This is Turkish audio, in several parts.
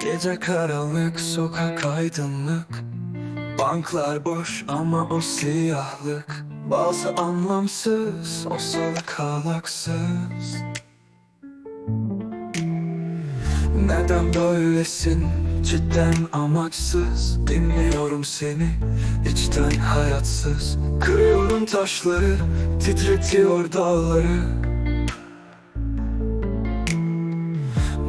Gece karanlık, sokak aydınlık Banklar boş ama o siyahlık. Bazı anlamsız, o salak alaksız Neden böylesin? Cidden amaçsız. Dinliyorum seni içten hayatsız. Kırıyorum taşları titretiyor dağları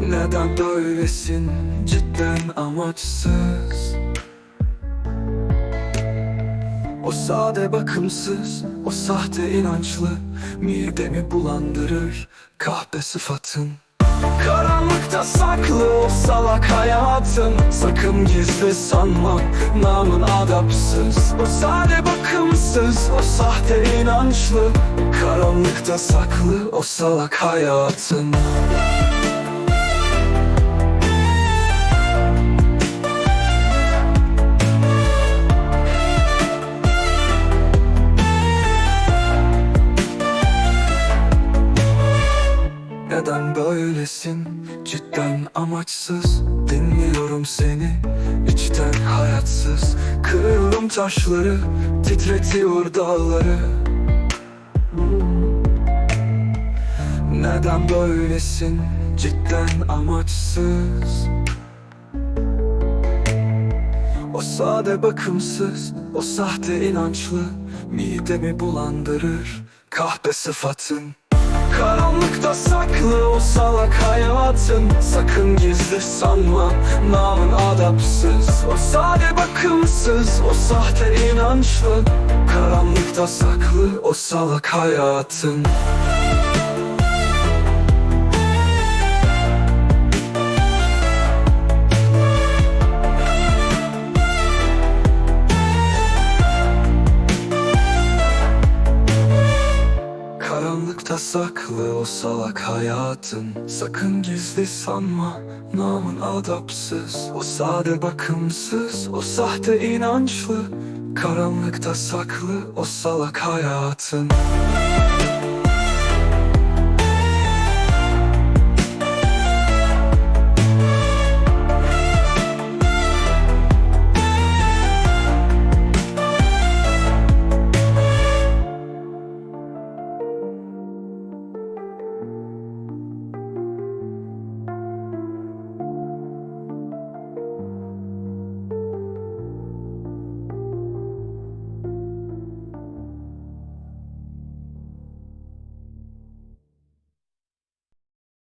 Neden böylesin? Cidden amaçsız. O sade bakımsız, o sahte inançlı Midemi bulandırır kahpe sıfatın. Karanlıkta saklı o salak hayatın. Sakın gizli sanma namın adapsız. O sade bakımsız o sahte inançlı. Karanlıkta saklı o salak hayatın Neden böylesin cidden amaçsız. Dinliyorum seni içten hayatsız. Kırıyorum taşları titretiyor dağları. Neden böylesin cidden amaçsız? O sade bakımsız, o sahte inançlı. Midemi bulandırır kahpe sıfatın Karanlıkta saklı o salak hayatın. Sakın gizli sanma namın adapsız. O sade bakımsız o sahte inançlı. Karanlıkta saklı o salak hayatın Karanlıkta saklı o salak hayatın. Sakın gizli sanma namın adapsız. O sade bakımsız o sahte inançlı. Karanlıkta saklı o salak hayatın